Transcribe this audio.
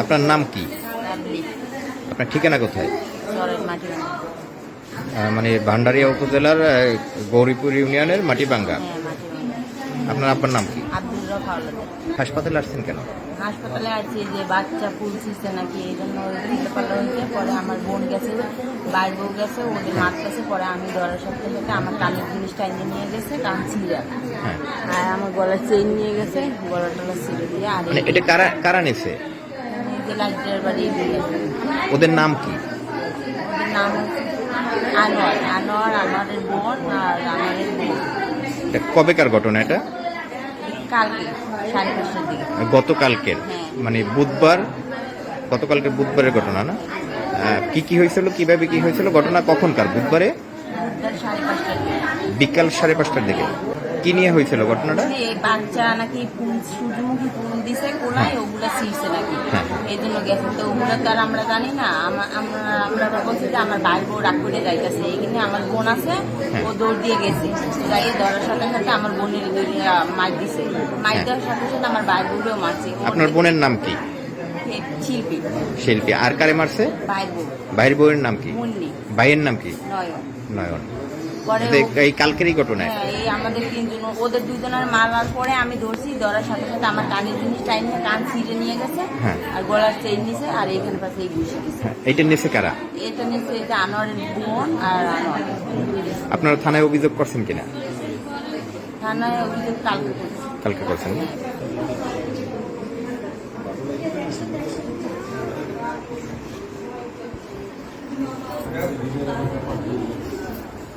আপনার নাম কি? আপনার ঠিকানা কোথায়? মাটি মানে ভান্ডারিয়া উপজেলার গৌরীপুর ইউনিয়নের মাটিবাঙ্গা হ্যাঁ মাটি আপনার আপনার নাম কি? হাসপাতালে আসছেন কেন? হাসপাতালে আছে যে বাচ্চা পুলছিছে নাকি এই জন্য পাল্লা হয়েছে পরে আমার বোন গেছে বাইর বউ গেছে ওদের মারতেছে পরে আমি ধরার সাথে সাথে আমার কানের জিনিসটা এনে নিয়ে গেছে কান ছিঁড়ে হ্যাঁ। আর আমার গলার চেইন নিয়ে গেছে গলা টলা ছিঁড়ে দিয়ে আর মানে এটা কারা কারা নিছে? লাইটের বাড়ি। ওদের নাম কি? ওদের নাম আনোয়ার। আনোয়ার আমাদের বোন আর আমাদের বোন এটা কবেকার ঘটনা এটা? কালকে সাড়ে পাঁচটার দিকে। গতকালকের। হ্যাঁ। মানে বুধবার? গতকালকে বুধবারের ঘটনা না? কি কি হয়েছিল কীভাবে কি হয়েছিল? ঘটনা কখনকার? বুধবারে? বিকাল সাড়ে পাঁচটার দিকে। কি নিয়ে হয়েছিল ঘটনাটা? বাচ্চা নাকি সূর্যমুখী ফুল দিছে কোলায় ওগুলা ছিঁড়ছে নাকি। হ্যাঁ। এই জন্য গেছে। তো ওগুলো তো আর আমরা জানি না আমরা আমরা বলছি যে আমার বাইর বউ রাগ করে যাইতেছে এইখানে আমার বোন আছে হ্যাঁ। ও দৌড় দিয়ে গেছে। যাই ধরার সাথে সাথে আমার বোনের মার দিছে। মার দেওয়ার সাথে সাথে আমার বাইর বউরেও মারছে। হ্যাঁ। আপনার বোনের নাম কি? শিল্পী। শিল্পী। আর কারে মারছে? বাইর বউ। ভাইয়ের বউয়ের নাম কি? মুন্নি। ভাইয়ের নাম কি? নয়ন। নয়ন। পরে এই- কালকেরই ঘটনা হ্যাঁ, এই আমাদের তিনজন ওদের দুজনের মারার পরে আমি ধরছি ধরার সাথে সাথে আমার কানের জিনিস টাইম কান ছিঁড়ে নিয়ে গেছে হ্যাঁ। আর গলার চেইন নিছে আর এইখানে পাশে এই গেছে হ্যাঁ, এইটা কারা? এটা নিচ্ছে এটা আনোয়ারের বোন আর আনোয়ার। আপনারা থানায় অভিযোগ করছেন কিনা? থানায় অভিযোগ কালকে কালকে করছেন না?